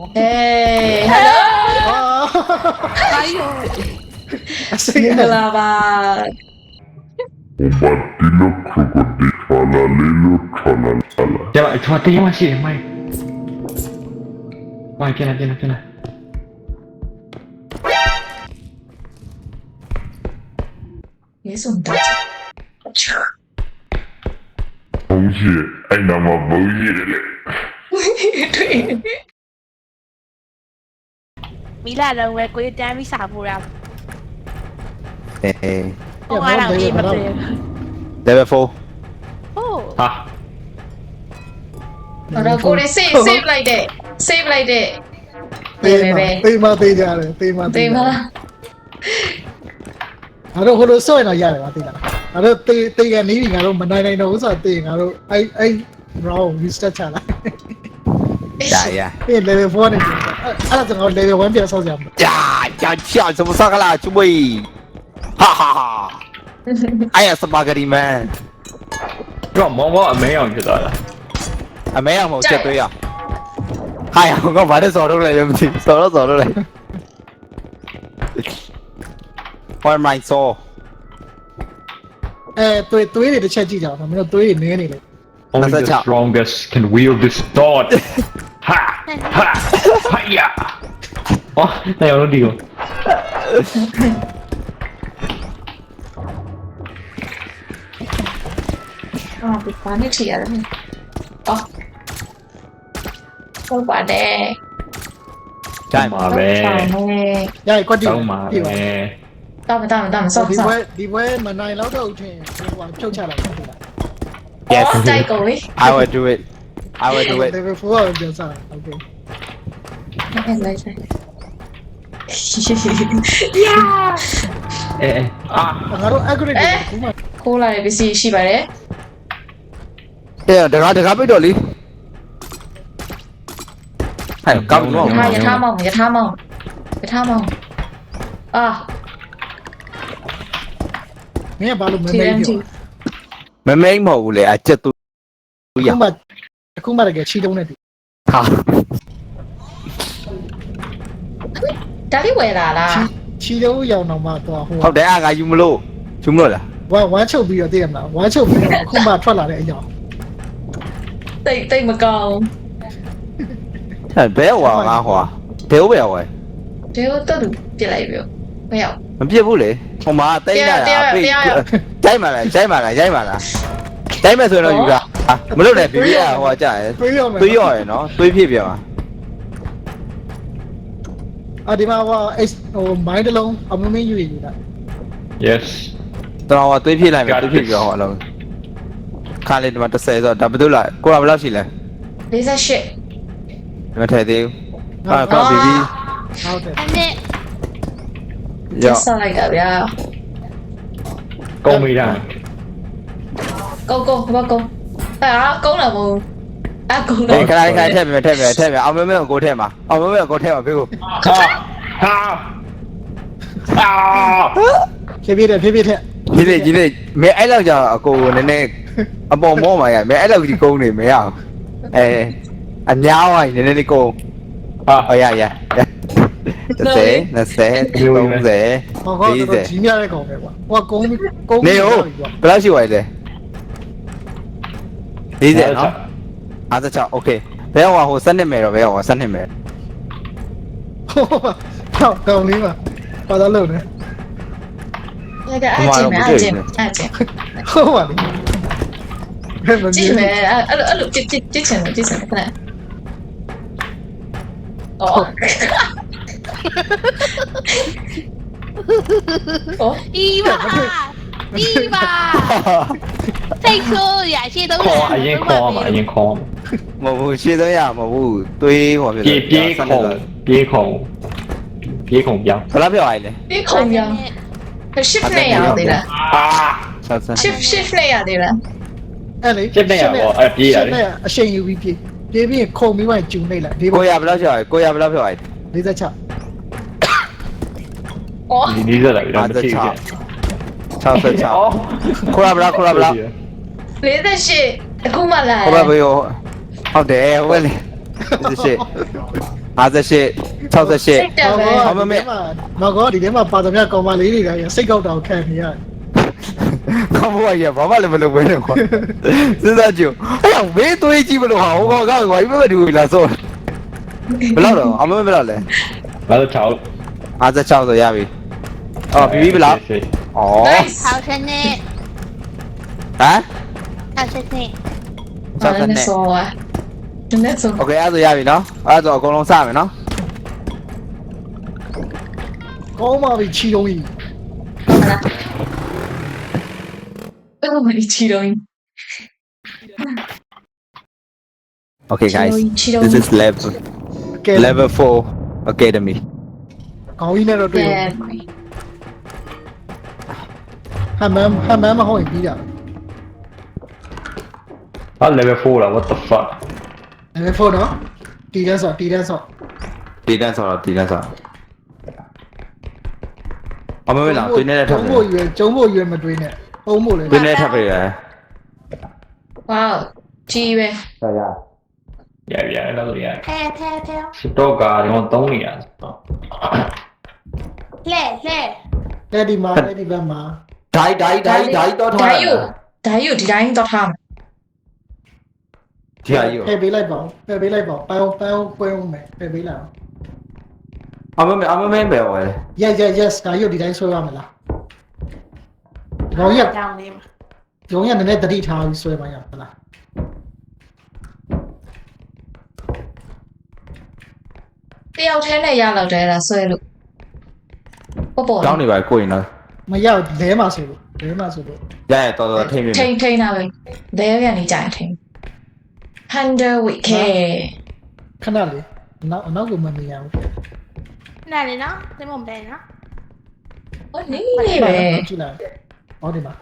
Hey, hello. 哎呦，အစိမ်းမင်္ဂကလာပါ Bombardilo crocodilo tralalelo tralala. ကျမကျွန်တော်တရားမရှိတယ်မိုင်းမိုင်းပြန်လာပြန်လာပြ မီလာတော့ဝယ်ကိုတန်းပြီးစာဖို့ရအောင်အေး ဟိုအားတော့အေးမပြေ level 4ဟိုးဟာအဲ့တော့ကိုယ်တွေ save save လိုက်တဲ့ save လိုက်တဲ့ပဲပဲပဲတေးမတေးကြတယ်တေးမတေးတိမ်မလားငါတို့ဟိုလိုဆွဲတော့ရတယ်ပါတေးလားငါတို့တေးတေးရနေပြီငါတို့မနိုင်နိုင်တော့ဘူးဆိုတော့တေးငါတို့အဲ့အဲ့ round restart ချလိုက်ဒါရ ပြင် level 4နဲ့ပြန် 正好那弯这样子。呀！个啦，兄弟？哈哈哈！哎呀，十八个你们。哟，毛毛没有你的？还没有我接队啊！哎呀，我玩的走路来，对不起，走路走路来。我买错。哎，对，队里的欠技巧，他没有队里那的。Only the strongest can wield this sword. Ha! Ha! Hayya! Ủa, tay nó điều À, bị quá nước xỉa rồi ờ, này Ồ Không quả nè Chạy mà về. Dạ, Chạy có điều Đâu mà về. Tao mà tao mà tao mà xong xong Đi về mà này lão đầu thì Trông trả lại không thể lại Oh, tay cối I will do it. I will do it. They were full of Diyosa. Okay. yeah! ええ。あ、ငါတို့ upgrade တွေကူးမှာခိုးလာတဲ့ပစ္စည်းရှိပါတယ်ဟဲ့တကားတကားပိတ်တော့လေဟဲ့ကောင်းတော့ညီမယထာမောင်ယထာမောင်ယထာမောင်အာမင်းကဘာလို့မမေ့ပြော TMT မမိတ်မဟုတ်ဘူးလေအချက်သူရ ဟိုမှာ အခုမှတကယ်ချီတုံးနေတယ်ဟာဒါလေးဝယ်လာလားချီတုံးရောင်တော့မှတော့ဟိုဟုတ်တယ်အာငါယူမလို့ယူမလို့လားဝမ်းဝမ်းချုပ်ပြီးတော့သိရမလားဝမ်းချုပ်ပြီးတော့အခုမှထွက်လာတဲ့အကြောင်းတိတ်တိတ်မကောင်းဟဲ့ဘဲဟွာငါဟွာဘဲဟုတ်ပဲဟွာဒီကိုတော့ပြစ်လိုက်ပြီမရောက်မပြစ်ဘူးလေဟိုမှာတိတ်လာတာပိတ်ကြိုက်မှလားကြိုက်မှလားကြိုက်မှလားကြိုက်မှဆိုရင်တော့ယူတာ မလို့လေဘီဘီကဟိုကြာရယ်တွေးရမယ်သွေးရော်ရယ်နော်သွေးဖြစ်ပြန်ပါအာဒီမှာဟိုအဲ့ဟိုမိုင်းတစ်လုံးအမမင်းယူရည်တာ yes တော်တော်သွေးဖြစ်လိုက်မယ်သွေးဖြစ်ပြန်ဟောလုံးခါလေးဒီမှာ30ဆိုတော့ဒါဘယ်လိုလဲကိုကဘယ်လောက်ရှိလဲ58ဒီမှာထည့်သေးဘူးဟာကောဘီဘီဟုတ်တယ်反正ရောဆောက်လိုက်တာဗျာကုန်းမိတာကုန်းကုန်းဘာကုန်း အာကုန်းလာမို့အကုန်းဒီတော့ခါလေးခါထည့်မယ်ထည့်မယ်ထည့်မယ်အောင်မမဲကိုထည့်မှာအောင်မမဲကိုထည့်မှာဖေကိုဟာဟာအာဖြည်းဖြည်းတဲ့ဖြည်းဖြည်းတဲ့ဒီလေဒီလေမဲအဲ့လောက်ကြာအကိုနည်းနည်းအပေါ်မောမှာရမဲအဲ့လောက်ကြီးကုန်းနေမရအောင်အဲအများဝိုင်းနည်းနည်းလေးကုန်းဟာဟောရရ30 20 30ဟောကောတော့ကြီးများတဲ့ကောင်ပဲကွာဟိုကုန်းကုန်းနေဟုတ်ဘယ်လောက်ရှိပါလဲ 40နော်56 okay ဘယ်ဟောဟိုစနစ်မယ်တော့ဘယ်ဟောစနစ်မယ်ဟိုတော့ကောင်းလေးပါပါတော့လို့နေအဲ့ဒါအကျင်အကျင်အကျင်ဟုတ်ပါလေဘယ်မကြမြည့်င်မယ်အဲ့လိုအဲ့လိုကြည့်ကြည့်ကြည့်ချင်တယ်ကြည့်ချင်တယ်ခဏအော်အော်一吧， 一吧，再说呀，些东西 ခေါ်အရင်ခေါ်မှာအရင်ခေါ် မဟုတ်ဘူးရှင်းတော့ရမဟုတ်ဘူးတွေးဟောဖြစ် ပြေးပြေးခုံပြေးခုံပြေးခုံပြောင်း ဘယ်လောက်ပြောရလဲ ဒီခုံရော shift နဲ့ရအောင်သေးလား အာ ဆက်ဆက် shift shift နဲ့ရသေးလား အဲ့လေ ရှစ်နဲ့ရပေါ့အဲ့ပြေးရတယ် ရှစ်နဲ့အရှိန်ယူပြီးပြေးပြေးပြီးခုံပြီးမှကျူနေလားဒီဘ ကိုရဘယ်လောက်ပြောရကိုရဘယ်လောက်ပြောရလဲ 46 အော် ဒီဒီဆက်လိုက်တော့မဖြစ်ဘူး 66အော်ကိုရဘယ်လောက်ကိုရဘယ်လောက်48အခုမှလာဟိုဘက်ဘေးဟုတ်တယ်ဟိုဘက်လေဒီရှေ့58 68စိတ်တက်ပဲဟောမမေမကောဒီထဲမှာပါသမျှကောင်မလေးတွေကစိတ်ကောက်တောင်ခံနေရတယ်ကောင်းဘွားကြီးကဘာမှလည်းမလုပ်ဘဲနဲ့ကွာစဉ်းစားကြည့်အဲ့တော့မေးသွေးကြည့်မလို့ဟာဟောကောကွာဒီဘက်တူလာဆိုဘယ်လောက်တော့အမမဘယ်လောက်လဲဘာလို့ချောက်56ဆိုရပြီအော် อ๋อเท้าเทนเน่ฮะเท้าเทนเน่เท้าเทนเน่ဆိုอ่ะနည်းနည်းဆိုโอเคအဲ့ဒါဆိုရပြီနော်အဲ့ဒါဆိုအကုန်လုံးစမယ်နော်ကောင်းပါပြီချီတုံးကြီးဘယ်လိုမလဲချီတုံးကြီး Okay guys this is level level 4 academy ကောင်းကြီးနဲ့တော့တွေ့ရော ဟမ်မမ်ဟမ်မမ်မဟုတ်ရင်ပြီးတာဟာ level 4လား what the fuck level 4နော်တီတက်ဆော့တီတက်ဆော့တီတန်းဆော့တော့တီတန်းဆော့အမမေလာသွေးနဲ့ထပ်ကျုံဖို့ရွယ်ကျုံဖို့ရွယ်မတွေးနဲ့ပုံဖို့လေသွေးနဲ့ထပ်ပေးရယ်ဝေါကြီးပဲဆရာရရရတော့ရဖဲဖဲဖဲစတော့ကတော့သုံးနေရလဲလဲလဲဒီမှာလဲဒီဘက်မှာ ဓာတ်ဓာတ်ဓာတ်ဓာတ်တော့ထားဓာတ်ယူဓာတ်ယူဒီတိုင်းတော့ထားမှာဒီဟာကြီးရောဖယ်ပေးလိုက်ပါဦးဖယ်ပေးလိုက်ပါဦးပန်းပန်းပွဲဦးမယ်ဖယ်ပေးလိုက်အောင်အမမအမမပဲဝယ် yes yes yes ဓာတ်ယူဒီတိုင်းဆွဲရမလားရောင်ရတောင်းနေမှာရောင်ရနည်းနည်းတတိထားပြီးဆွဲပါရမလားတယောက်ထဲနဲ့ရလောက်တယ်လားဆွဲလို့ပေါ့ပေါ့တောင်းနေပါကိုရင်တော့ မရောက်လဲမှာဆိုလို့လဲမှာဆိုလို့ရရတော်တော်ထိမ့်ပြီထိန်ထိန်တာပဲဒဲကနေကြိုင်ထိန် Hunter with care ခဏလေးနောက်နောက်ကိုမမြင်ရဘူးနားလေနော်သင်မမလဲနော်ဟိုနေနေပဲကြည့်လိုက်ဟောဒီမှာ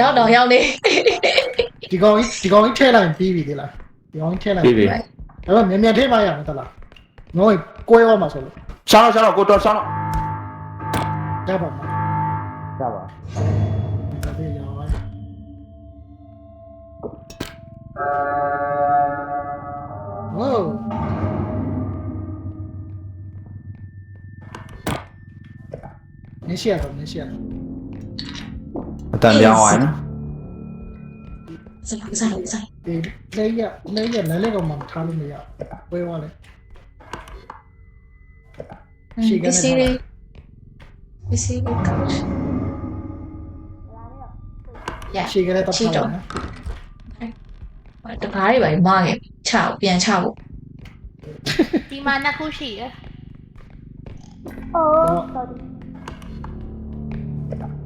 ရောက်တော့ရောက်နေဒီကောင်ဒီကောင်ကြီးထည့်လိုက်ပြီးပြီလေလားဒီကောင်ကြီးထည့်လိုက်ပြီပြီအဲ့တော့မြန်မြန်ထည့်ပါရမယ်တလားငေါ့ကိုယ်ရောမှာဆိုလို့ရှားတော့ရှားတော့ကိုတော်ရှားတော့ကြပါမှာ ရပါ ဒါပြေရောဝိုးနေရှိရတော့နေရှိရတော့ အတန်ပြောင်းသွားနော် စလိုက်စလိုက်စလိုက် ဒီလဲရလဲရလဲလဲကောင်မှထားလို့မရဝဲသွားလဲ ရှိက ပ နဲ့ စ္စည်းလေးပစ္စည်းလေးကောက် ရ ရှေ့ကလေးတော့ ရှိ ထား တော့ တော့နော် တကားတွေပါမခဲ့ချဖို့ပြန်ချဖို့ ဒီမှာနှစ်ခုရှိရယ်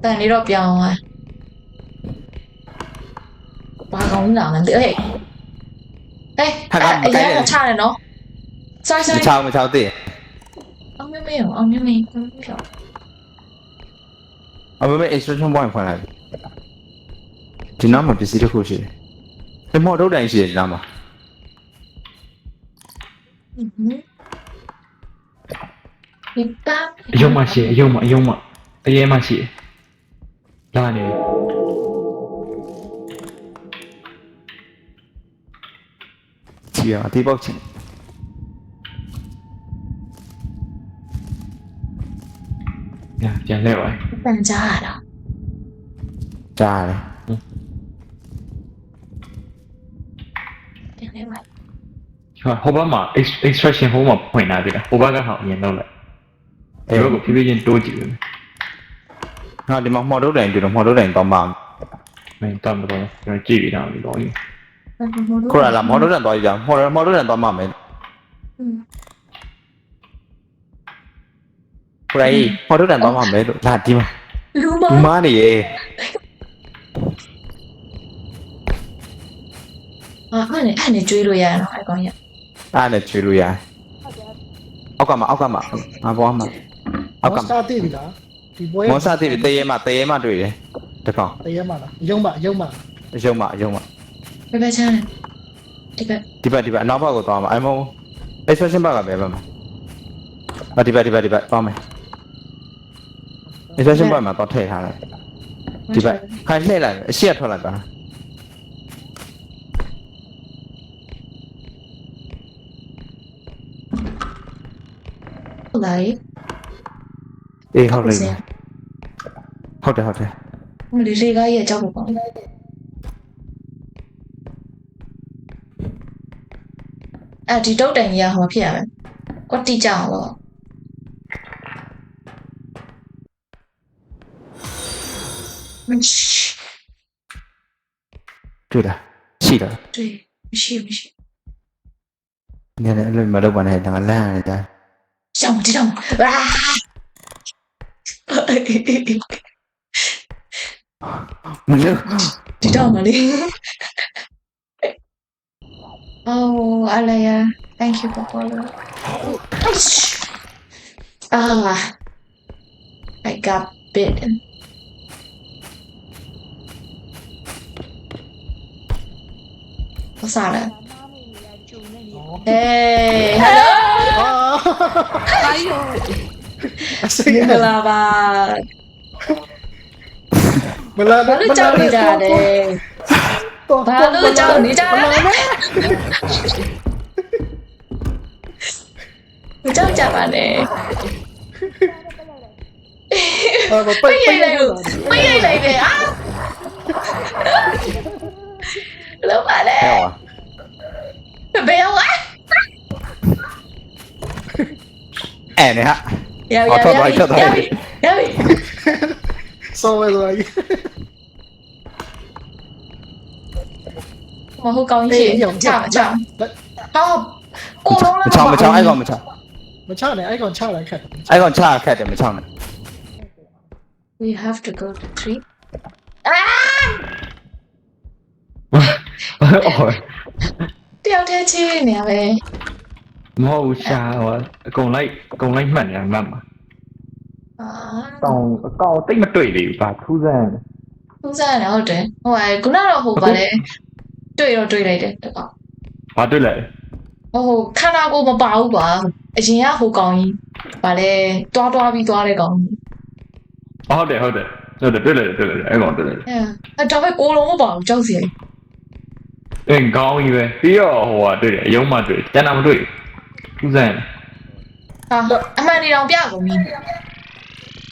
တန်လေးတော့ပြောင်းသွားဘာကောင်းလာလဲဟဲ့ဟေးအဲ့အရင်ကချတယ်နော် sorry မ sorry ချောင်းမချောင်းတည် အောင်မမေအောင်မမေဖြော အမမေ instruction point ဖွင့်လိုက် ဒီနားမှာပစ္စည်းတစ်ခုရှိတယ်ဒီမော်ထုတ်တိုင်းရှိတယ်ဒီနားမှာ ဒီပါ အယုံမရှိအယုံမအယုံမအရေးမရှိလာနေ ကြည့်ရအသေးပေါက်ချင် ညပြန်လဲပါ ပန်ကြရတာ ကြားတယ် ဟာဟိုဘက်မှာ extraction ဟိုမှာဖွင့်လာသေးတယ်ဟိုဘက်ကဟာအရင်တော့လိုက်ဒီဘက်ကဖြည်းဖြည်းချင်းတိုးကြည့်တယ်ဟာဒီမှာမော်ထုတ်တိုင်းပြီးတော့မော်ထုတ်တိုင်းတော့မှမင်းတမ်းတော့ကျွန်တော်ကြည့်ပြီးတော့ပြီးတော့ခုရလာမော်ထုတ်တိုင်းတော့ကြမော်မော်ထုတ်တိုင်းတော့မှမယ်ခုရကြီးမော်ထုတ်တိုင်းတော့မှမယ်လို့လာဒီမှာလူမဘူးမနေရေအာအဲ့နဲ့အဲ့နဲ့ကျွေးလို့ရရတော့အဲ့ကောင်ရ အားနဲ့ချွေလို့ရအောက်ကမှာအောက်ကမှာအဘောမှာအောက်ကမော်စမှာတာတိပြီလားဒီပွဲမောစာတိတရေမှာတရေမှာတွေ့တယ်တကောင်တရေမှာလားရုံးပါရုံးပါအယုံမှာအယုံမှာဘယ်ဘက်ချမ်းဒီဘက်ဒီဘက်ဒီဘက်အနောက်ဘက်ကိုသွားမှာအမော expression ဘက်ကပဲဘက်မှာအဒီဘက်ဒီဘက်ဒီဘက်သွားမယ် expression ဘက်မှာတော့ထည့်ထားလိုက်ဒီဘက်ခိုင်းလှည့်လိုက်အရှိရထွက်လိုက်ပါ Lại đi học lại Học lại học lại Lý ri gai ở trong một con. À thì đốt đèn nhà hả phía Có đi chào rồi. တွေ့လားရှိလားတွေ့မရှိမရှိညနေအဲ့လိုမလုပ်ပါနဲ့ငါလမ်းရတယ် trong đi trong. À. mình đi trong mà đi. Oh alaya. Thank you for calling ah. I got bitten. Có sao đấy Ê, hello. Thấy rồi. Mình là bà. Mình là mình là đi ra đây. Bà đưa cho đi ra. Mình cho chào bà nè. Mấy ngày này mấy ngày này về á. Lúc bà đây. အာပိပိတ်တ်ရိုက်လိုက်လို့ပိတ်ရိုက်လိုက်တယ်အာလောပါလေဟဲ့ပါဘယ်ရောက်อ่ะအဲ့နဲ့ဟာ ရောက်ဟောရောက်ထွက်သွားပြီထွက်သွားပြီရောက်ပြီစောဝဲသွားကြီးမဟုတ်ကောင်းကြီးချမချဟောကိုလုံးမလားချောင်းမချောင်းအဲ့ကောင်မချောင်းမချနဲ့အဲ့ကောင်ချလိုက်ခက်တယ်အဲ့ကောင်ချခက်တယ်မချောင်းနဲ့ we have to go to tree အာအော် တယောက်တည်းချင်းနေရပဲမဟုတ်ရှာဟောအကုန်လိုက်အကုန်လိုက်မှတ်နေတာမှတ်မှာအာတောင်းအကောက်တိတ်မတွေ့သေးဘူးဗာထူးဆန်းသူစားရတယ်ဟုတ်တယ်ဟိုကခုနကတော့ဟိုပါလေတွေ့တော့တွေ့လိုက်တယ်တကောဘာတွေ့လဲဟိုဟိုခန္ဓာကိုယ်မပါဘူးပါအရင်ကဟိုကောင်ကြီးဗာလဲတွားတွားပြီးသွားတဲ့ကောင်ကြီးဟုတ်တယ်ဟုတ်တယ်ဟုတ်တယ်တွေ့တယ်တွေ့တယ်အဲ့ကောင်တွေ့တယ်အဲအဲ့ဒါပဲကိုလုံးမပါဘူးကြောက်စီ အင်းကောင်းကြီးပဲပြီးတော့ဟိုဟာတွေ့တယ်အယုံမှတွေ့တယ်ကျန်တာမတွေ့ဘူးထူးဆန်းဟာအမှန်နေတော့ပြကုန်ပြီ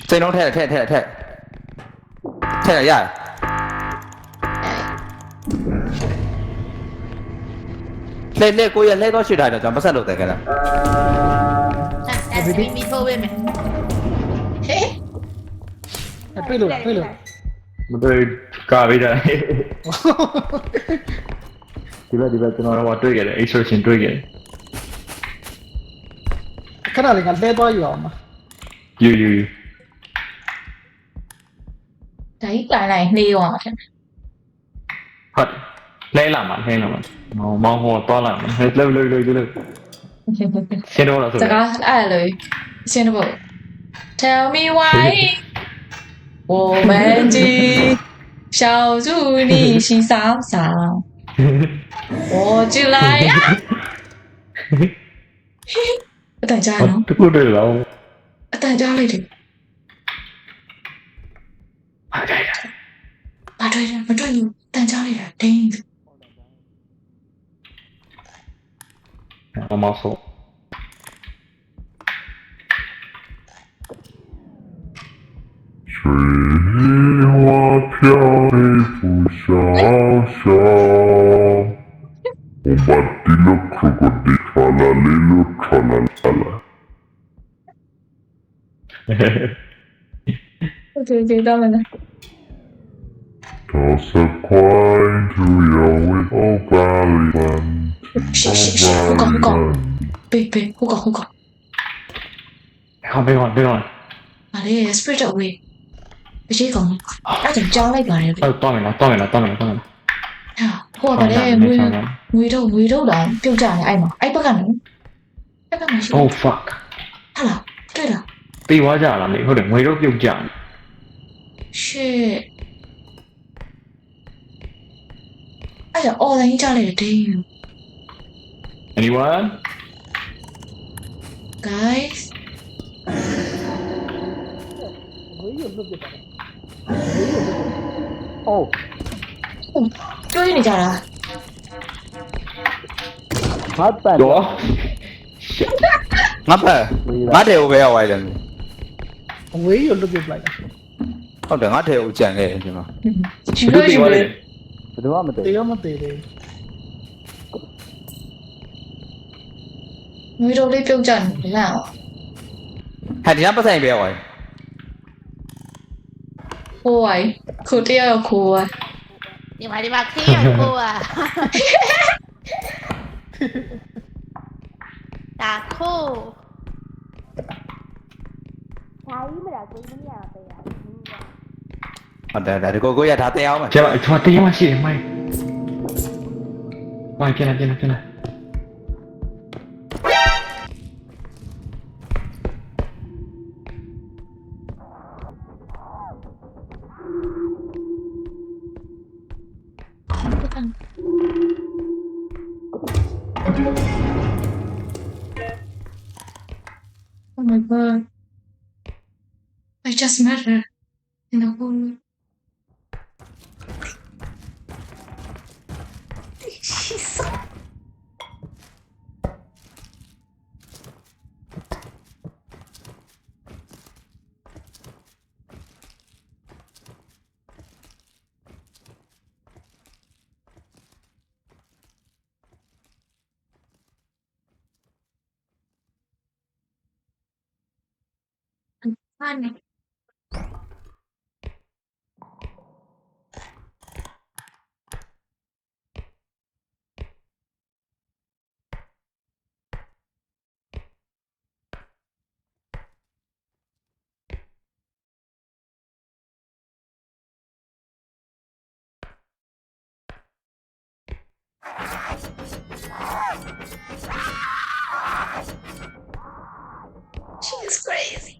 စိတ်လုံးထဲထဲထဲထဲထဲရတယ်အဲလဲလဲကိုရလဲတော့ရှိထားတယ်ကျွန်တော်ပတ်ဆက်လုပ်တယ်ကြလားအဲ့ဒါမိထိုးပေးမယ်ဟဲ့အဲ့တွေ့လို့တွေ့လို့မတွေ့ကာပေးတယ် ဒီဘက်ဒီဘက်ကျွန်တော်တော့တွေ့ခဲ့တယ် extraction တွေ့ခဲ့တယ် ခဏလေးကလဲသွားယူအောင်ပါ ယူယူယူ ဒါကြီးပြန်လိုက်နှေးသွားမှာတယ် ဟုတ်လဲလာမှာလဲလာမှာမောင်မောင်ဟောသွားလာမှာဟဲ့လှုပ်လှုပ်လှုပ်လှုပ်ရှင်းတော့လားဆို စကားအဲ့လိုရှင်းတော့ Tell me why 我们的小助理是啥啥 我就来呀အတန်ကြားနော် တခုတွေ့လား အတန်ကြားလိုက်တယ် ဟာကြိုက်တာ မတွေ့တယ်မတွေ့ဘူးတန်ကြားလိုက်တာဒင်း မောင်မောင်ဆို 水里花飘来扑香香，我把地落枯的花落了，落，落了。嘿嘿嘿，我听听到了呢？他是快就要被我拔了，拔了。小心，小心，不搞搞。别别，不搞不搞。别搞，别搞，别搞。阿弟，还睡着没？ အရှိကောင်အဲ့ဒါကြောင်းလိုက်ပါတယ်ဗျဟုတ်တော့မယ်လားတော့မယ်လားတော့မယ်လားတော့မယ်လား။ဟာဟိုကလည်းငွေငွေတော့ငွေတော့လာပြုတ်ကြတယ်အဲ့မှာအဲ့ဘက်ကနေအဲ့ဘက်မှာရှိ Oh fuck ဟာလားတွေ့လားတေးသွားကြလားမေဟုတ်တယ်ငွေတော့ပြုတ်ကြတယ် shit အဲ့ဒါ online ကြလိုက်တဲ့ anyone guys အိုးတွေး နေကြတာဟာပန်တော့ငါဖက်ငါတဲ့ကိုပဲရောက်သွားတယ်အဝေးရလွတ်ပြပလိုက်တာဟုတ်တယ်ငါတဲ့ကိုကြံခဲ့တယ်ဒီမှာယူလို့ယူလို့ဘယ်သူမှမသိတေးရမသေးသေးငွေတော်လေးပြုတ်ကြနေလန့်အောင်ဟဲ့ဒီကပတ်ဆိုင်ပဲရောက်သွားတ ป่วยครูเตี้ยกับครูอะ你买你买可以不啊？打扣。打一不了，不一样的呀。好的，来，哥哥要打掉嘛？接吧，他妈爹嘛，谁买？买进来，进来，进来。I just met her in a whole Funny. She's crazy.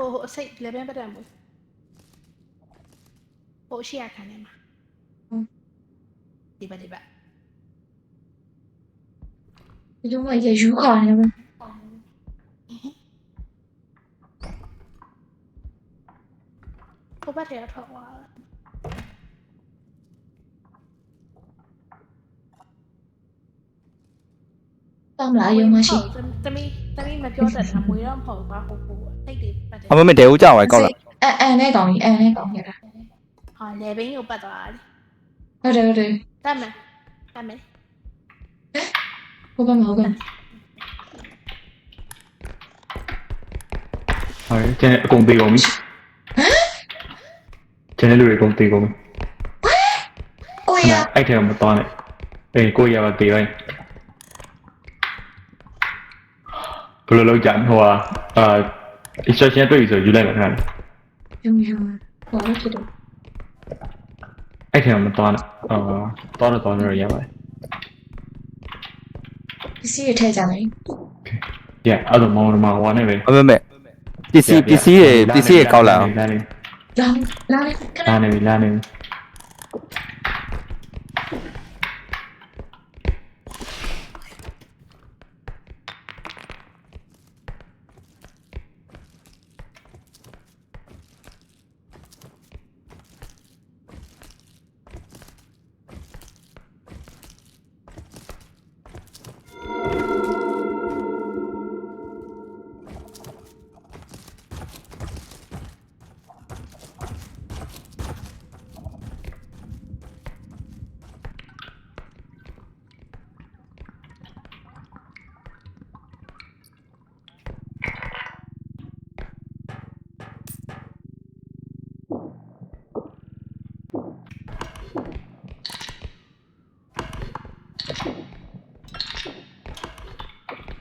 هو هو سيء لبين بدأ يموت هو شيعة كان يما دي بدي بقى Đúng rồi, giờ chú khỏi rồi mà Cô bắt đầu thọ quá Tâm lại dùng mà chị. Tâm đi တကိမပြောတတ်တာမွေတော့မဟုတ်ပါဘူးဟိုစိတ်တွေပတ်တယ်အမမေတဲဦးကြောက်ရကောက်လားအန်အန်နဲ့កောင်းကြီးအန်နဲ့កောင်းရတာဟာလေဘင်းကိုပတ်သွားတယ်ဟုတ်တယ်ဟုတ်တယ်တတ်မယ်တတ်မယ်ဟုတ်ကဲ့ဟုတ်ကဲ့ဟဲ့ကျန်အကုန်ပေးကုန်ပြီဟမ်ကျန်တဲ့လူတွေအကုန်ပေးကုန်ပြီကိုရအဲ့ထဲမှာမတော်နဲ့အေးကိုရပါတေးပိုင်း ဘယ်လိုလုပ်ကြဟိုဟာအာ instruction တွေ့ပြီဆိုယူလိုက်ပါခဏလေး ယုံယုံဟောလို့ဖြစ်တယ် အဲ့ထဲမှာမသွားနဲ့အာသွားတော့သွားနေရပါတယ် ပစ္စည်းရထည့်ကြမယ် ။ Yeah အဲ့တော့မောင်မဟိုနဲ့ပဲ အမမပစ္စည်းပစ္စည်းတွေပစ္စည်းတွေကောက်လာအောင် လာနေ လောင်းလောင်းလေးခဏ လာနေလာနေ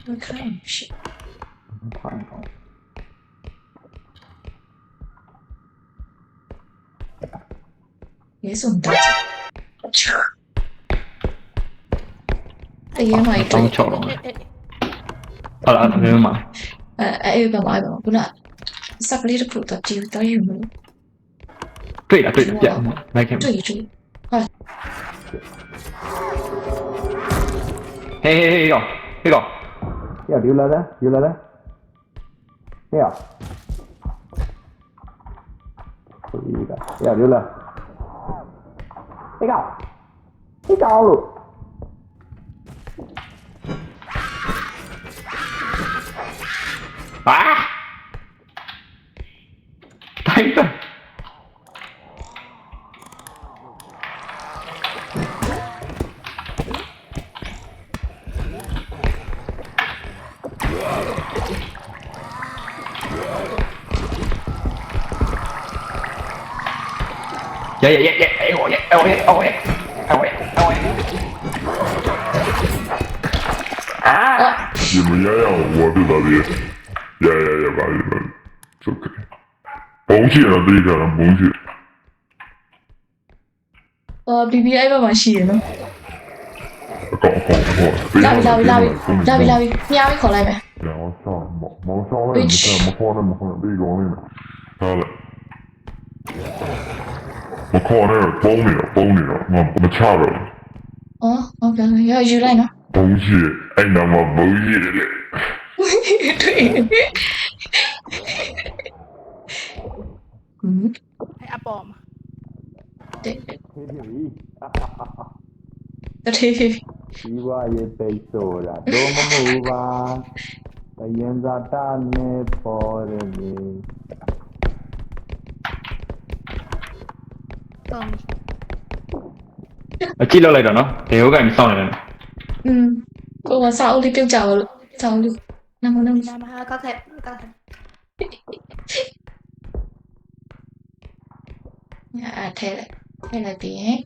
我看是。看到。也送到。哎呀妈呀！装巧了。好了，没有嘛。哎哎，干嘛干嘛？不那，萨克里的裤子丢到有没有？对了对了，变了，来看。注意注意，好。嘿嘿嘿，哟，嘿哟。 야 릴라다 릴라다 야 거기가 야 릴라 이거 이거로 아 哎喂，哎喂，哎喂，哎喂。啊！你们洋洋，我是大爹，呀呀呀，吧吧，就可以。甭去了，对着了，甭去。呃，B B A 干嘛去了？搞搞搞！拉比拉比拉比拉比拉比，你阿妹考来没？两个上，毛毛上来没？没考来没？考来没？考来没？ မခေါ်နဲ့ပုံးနေတော့ပုံးနေတော့မမချတော့အော်ဟုတ်ကဲ့ရယူလိုက်နော်ဘုံရှိအဲ့နာမှာဘုံရှိတယ်လေတွေ့ဟမ်အဲ့အပေါ်မှာတဲ့ဖြစ်ပြီတထေးဒီဝရဲ့ပိတ်ဆိုတာတော့မမှုပါတယင်ဇာတနဲ့ပေါ်ရမီတော့အကြည့်လောက်လိုက်တော့နော်ဒေဟုတ်ကန်စောင့်နေတယ် Vâng. À, chị lâu lại đó nó, thế hữu cảnh sau này này. Ừ. Cô mà sao thì kêu chào chào được. Năm năm năm ha có thể có thể. À thế là thế là tí hết.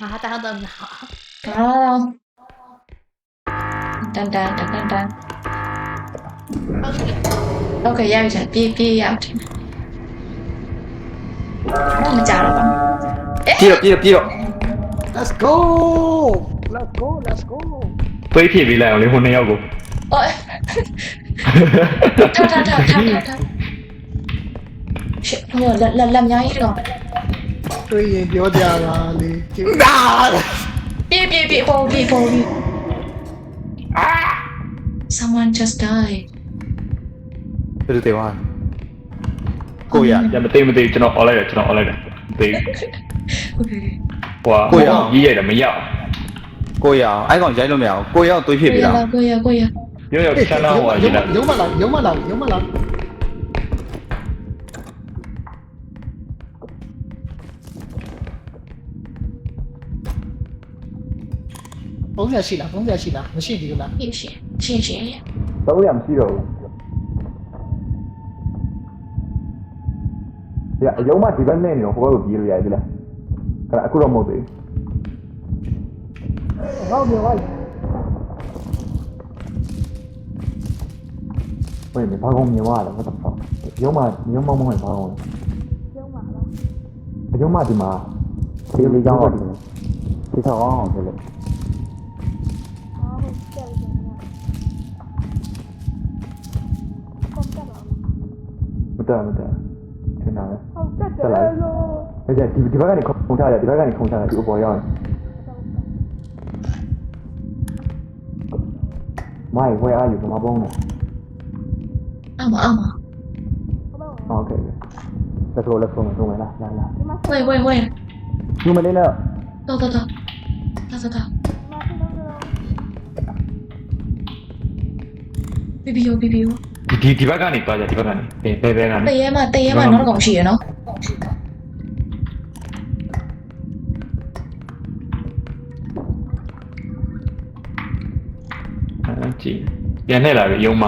아, 하다 하다 하다. 아 မဟာ ဘာတန်တန်တန်တန်တန် ဟုတ်ကဲ့ โอเคရပြီချာပြေးပြေးရအောင်ဘာမကြတော့ပါ ပြေတော့ပြေတော့ပြေတော့ Let's go Let's go Let's go သွေးဖြည့်ပေးလိုက်အောင်လေဟိုနှစ်ယောက်ကို အော်ထားထားထားထားထားရှစ်ဟိုလက်လက်လက်များကြီးတော့ တွေ့ရင်ပြောကြပါလေကျေး နာ ပြေးပြေးပြေးပေါ်ပြေးပေါ်ပြေး Someone just died ဘယ်လိုတေဝါကိုရရမသိမသိကျွန်တော်អော်လိုက်တယ်ကျွန်တော်អော်လိုက်တယ်သိ Okay ဟွာရေးရတယ်မရအောင်ကိုရအောင်အဲ့ကောင်ရိုက်လို့မရအောင်ကိုရအောင်တွေးဖြစ်ပြီလားကိုရကိုရရောရောချမ်းသာဟွာရေးတာရုံးမလာရုံးမလာရုံးမလာ ပုံစံရှိလားပုံစံရှိလားမရှိသေးဘူးလားရှင်းရှင်းရှင်းရှင်းတော့ရမရှိတော့ဘူးရအယုံမဒီဘက်နဲ့နေတော့ဟိုဘက်ကိုပြေးလို့ရတယ်လားအဲ့အခုတော့မဟုတ်သေးဟောက်ပြောပါဘူးဝေးမဘာကုန်မြင်သွားတယ် what the fuck ယုံမယုံမမဟုတ်ဘာကုန်လဲရုံးပါလားအယုံမဒီမှာဒီလေးကြောင်းတော့ဒီထောက်အောင်ဆိုလို့ 对不对太难了再来再来。而且底底牌赶紧冲下来底牌赶紧冲下来这个不会要你妈呀我也爱你妈妈帮我按摩按摩 ok 再给我来说门中门来来来。喂喂喂。有没有人来了走走走走走走走走走走 biu biu biu နဲ့တော့တော့တော့တော့တော့ဘီဘီယိုဘီဘီယိုဒီဒီဘက်ကနေသွားကြဒီဘက်ကနေဘယ်ဘယ်ဘက်ကနေတရေမတရေမနောက်ကောင်ရှိရနော်အဲ့ကြည့်ပြန်နဲ့လာပြီယုံမ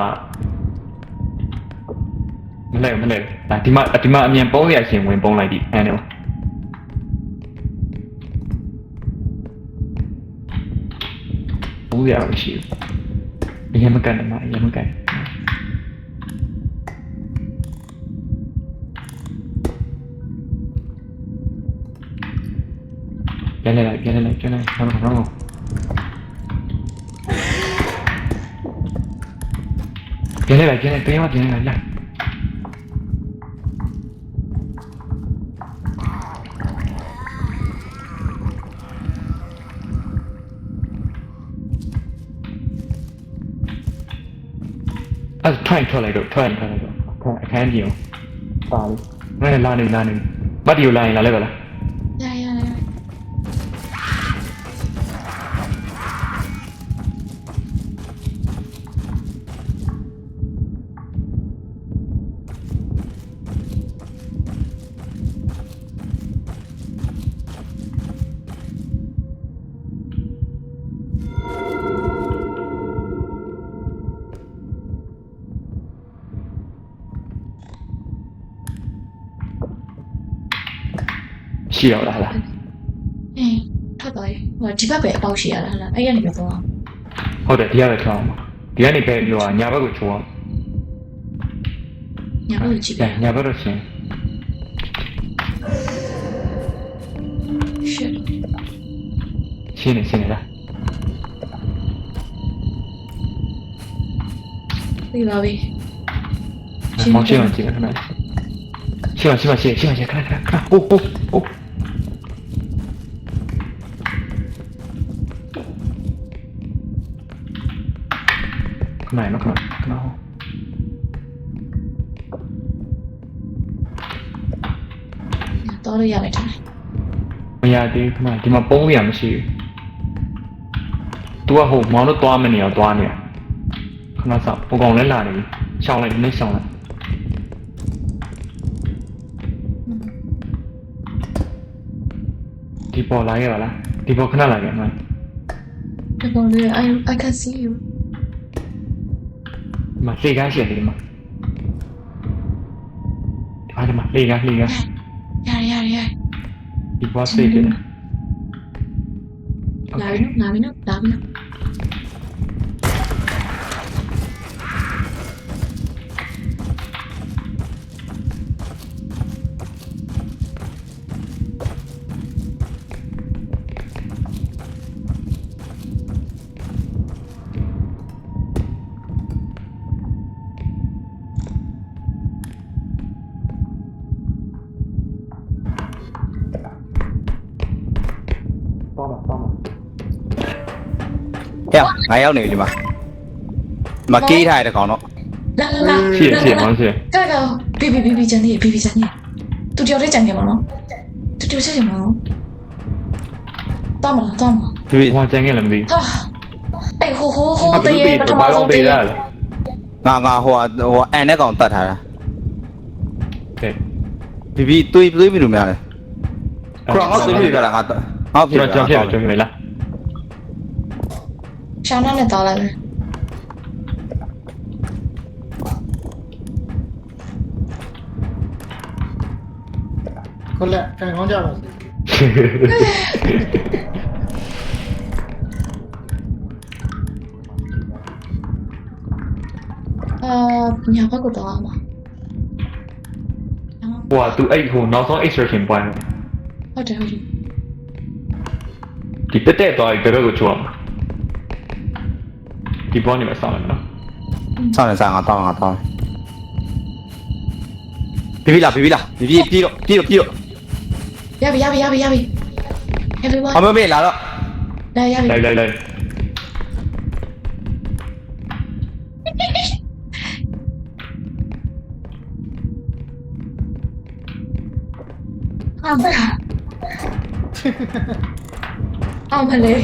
မလဲမလဲဒါဒီမှာဒီမှာအမြန်ပုံးရရှင်ဝင်ပုံးလိုက်ဒီအဲ့နဲ့ပုံးရမရှိဘူးအရင်မကန်တယ်မအရင်မကန် Chạy này lại, chạy này lại, chạy này, sao mà nó không? Chạy này lại, chạy này, tôi mắt chạy này lại, chạy 아, 타임 털어요, 타임 털어요. 타임 털어요. 아, 라는, 라는. 마디오 라인 알아봐라. ရှိတော့လားလားအေးထွက်သွားပြီဟိုဒီဘက်ပဲအပေါက်ရှိရလားဟလားအဲ့ရနေပဲသွားအောင်ဟုတ်တယ်ဒီကပဲထောင်းဒီကနေပဲပြောညာဘက်ကိုချိုးအောင်ညာဘက်ကိုကြည့်ပြညာဘက်တော့ရှင်ရှစ်ရှင်းနေရှင်းနေလားပြီးပါပြီမောင်ရှင်းအောင်ကြည့်ခဏရှင်းအောင်ရှင်းအောင်ရှင်းရှင်းရှင်းခဏခဏခဏဟိုဟိုဟို ခဏနော်ခဏခဏဟို တော့လို့ရမယ်ထင်တယ် မရသေးခဏဒီမှာပုံးရမရှိဘူး तू ကဟိုမောင်တို့သွားမနေအောင်သွားနေခဏစောင့်ဟိုကောင်လည်းလာနေပြီရှောင်းလိုက်နည်းရှောင်းလိုက်ဒီပေါ်လာခဲ့ပါလားဒီပေါ်ခဏလာခဲ့မှာ ဒီပေါ်လေး I I can see you ဒီ မှာလေကားရှိတယ်ဒီမှာအားဒီမှာလေကားလေကားရရရရဒီပေါ်စိတ်တယ်လာပြီနော်လာပြီနော်လာပြီ သွားပါသွားပါဟဲ့ငါရောက်နေပြီဒီမှာဒီမှာကေးထားရတဲ့ကောင်တော့လာလာလာရှိရရှိရမောင်ရှိရကဲကဲဘီဘီဘီဘီကျန်နေဘီဘီကျန်နေသူတယောက်တည်းကျန်ခဲ့မှာနော်သူတယောက်တည်းကျန်မှာနော်တောင်းမလားတောင်းမလားဒီဟိုကြမ်းခဲ့လည်းမသိဟာအေးဟိုဟိုဟိုဘူးတည်းရဲ့ပထမဆုံးတည်းရဲ့ငါငါဟိုဟိုအန်တဲ့ကောင်တတ်ထားတာကဲဘီဘီတွေးတွေးပြီလို့များတယ်ခရောငါတွေးပြီကြလားငါ ငါဖြစ်ကျွန်တော်ကျွန်တော်ဖြစ်ကျွန်တော်လားရှာနာနဲ့တောင်းလိုက်မယ်ခွက်လက်ခံကောင်းကြပါစေအာညာဘက်ကိုတောင်းအောင်ပါဟိုက तू အဲ့ဟိုနောက်ဆုံး extraction point ဟုတ်တယ်ဟုတ်တယ် ဒီတက်တက်သွားပြီးဘယ်ဘက်ကိုချိုးအောင်ဒီပေါ်နေမှာစောင်းလိုက်နော်ဆောင်းနေစားငါတောင်းငါတောင်းဘီဘီလာဘီဘီလာဘီဘီပြေးတော့ပြေးတော့ပြေးတော့ရပြီရပြီရပြီရပြီ everyone အမေမေလာတော့လာရပြီလိုက်လိုက်လိုက် เอามาเลย